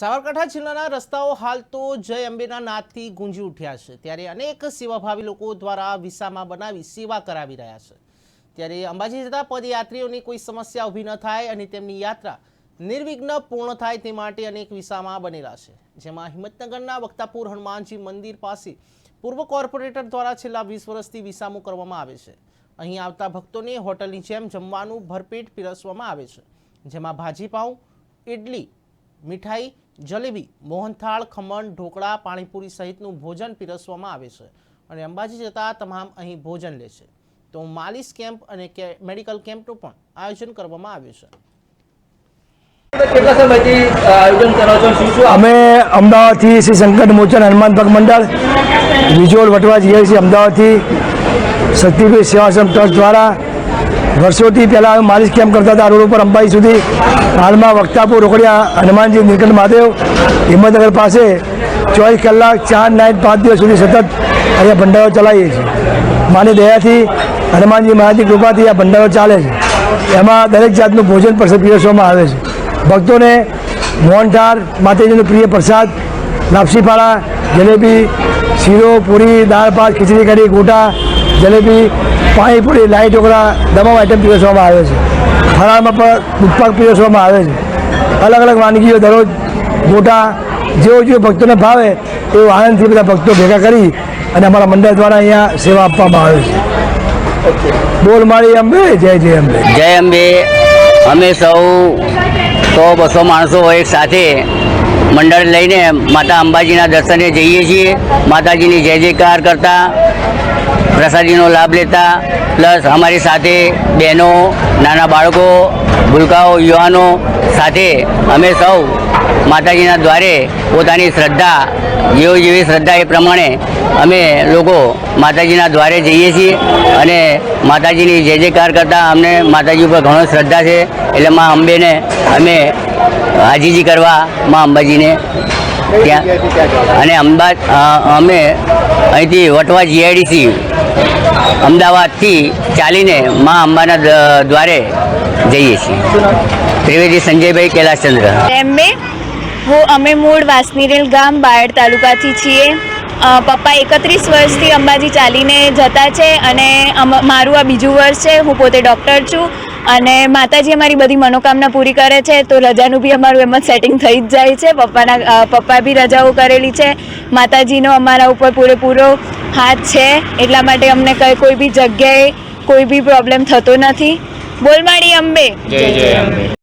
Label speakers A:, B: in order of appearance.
A: સાબરકાંઠા જિલ્લાના રસ્તાઓ હાલ તો જય અંબેના નાદથી ગુંજી ઉઠ્યા છે. ત્યારે અનેક સેવાભાવી લોકો દ્વારા વિસામાં બનાવી સેવા કરાવી રહ્યા છે. ત્યારે અંબાજી જતા પદયાત્રીઓની કોઈ સમસ્યા ઊભી ન થાય અને તેમની યાત્રા નિર્વિઘ્ન પૂર્ણ થાય તે માટે અનેક વિસામાં બનેલા છે. જેમાં હિંમતનગરના વક્તાપુર હનુમાનજી મંદિર પાસે પૂર્વ કોર્પોરેટર દ્વારા છેલ્લા વીસ વર્ષથી વિસામો કરવામાં આવે છે. અહીં આવતા ભક્તોને હોટલની જેમ જમવાનું ભરપેટ પીરસવામાં આવે છે. જેમાં ભાજીપાઉં ઇડલી મીઠાઈ જલેબી મોહનથાળ ખમણ ઢોકળા પાણીપુરી સહિતનું ભોજન પીરસવામાં આવે છે. અને અંબાજી જતા તમામ અહીં ભોજન લે છે. તો માલિશ કેમ્પ અને કે- મેડિકલ કેમ્પનું પણ આયોજન કરવામાં આવ્યું છે.
B: અમે અમદાવાદથી શ્રી સંકટ મોચન હનુમાન ભગ મંડળ વિજોલ વટવા જઈએ છીએ અમદાવાદથી. શક્તિપીઠ સેવાશ્રમ ટ્રસ્ટ દ્વારા વર્ષોથી પહેલાં માલિશ કેમ્પ કરતા હતા. રોડ ઉપર અંબાઈ સુધી હાલમાં વક્તાપુર, રોકડિયા, હનુમાનજી નીલકંઠ મહાદેવ, હિંમતનગર પાસે ચોવીસ કલાક ચાર નાઇટ પાંચ દિવસ સુધી સતત અહીંયા ભંડારો ચલાવીએ છીએ. માની દયાથી હનુમાનજી મહારાજની કૃપાથી આ ભંડારો ચાલે છે. એમાં દરેક જાતનું ભોજન પ્રસાદ પીરસવામાં આવે છે. ભક્તોને મોહનથાળ માતાજીનો પ્રિય પ્રસાદ લાપસીપાળા જલેબી, શીરો, પૂરી, દાળ, ભાત, ખીચડી, કઢી, ગોટા જલેબી, પાણીપુરી લાઈ ઢોકળા તમામ આઈટમ પીરસવામાં આવે છે. ફરાળમાં પણ દૂધપાક પીરસવામાં આવે છે. અલગ અલગ વાનગીઓ દરરોજ મોટા જેવો જેવો ભક્તોને ભાવે એવો આનંદથી બધા ભક્તો ભેગા કરી અને અમારા મંડળ દ્વારા અહીંયા સેવા આપવામાં આવે છે. બોલ મારી અંબે, જય જય અંબે.
C: જય અંબે. અમે સૌ સો બસો માણસો એક સાથે મંડળ લઈને માતા અંબાજીના દર્શને જઈએ છીએ. માતાજીની જય જયકાર કરતા પ્રસાદીનો લાભ લેતા, પ્લસ અમારી સાથે બહેનો, નાના બાળકો, ભૂલકાઓ, યુવાનો સાથે અમે સૌ માતાજીના દ્વારે પોતાની શ્રદ્ધા જેવો જેવી શ્રદ્ધા એ પ્રમાણે અમે લોકો માતાજીના દ્વારે જઈએ છીએ અને માતાજીની જય જયકાર કરતાં અમને માતાજી ઉપર ઘણો શ્રદ્ધા છે. એટલે મા અંબેને અમે હાજીજી કરવા મા અંબાજીને ત્યાં. અને અમદાવાદ અમે અહીંથી વટવા જીઆઈડીસી અમદાવાદથી ચાલીને મા અંબાના દ્વારે જઈએ છીએ. ત્રિવેદી સંજયભાઈ કૈલાસચંદ્ર.
D: એમને હું અમે મૂળ વાસનીરેલ ગામ બાયડ તાલુકાથી છીએ. પપ્પા એકત્રીસ વર્ષથી અંબાજી ચાલીને જતા છે અને અમ- મારું આ બીજું વર્ષ છે. હું પોતે ડૉક્ટર છું. અને માતાજી અમારી બધી મનોકામના પૂરી કરે છે, તો રજાનું બી અમારું એમ જ સેટિંગ થઈ જ જાય છે. પપ્પાના પપ્પા બી રજાઓ કરેલી છે. માતાજીનો અમારા ઉપર પૂરેપૂરો હાથ છે. એટલા માટે અમને કઈ, કોઈ બી જગ્યાએ કોઈ બી પ્રોબ્લેમ થતો નથી. બોલમાળી અંબે.
E: અંબે.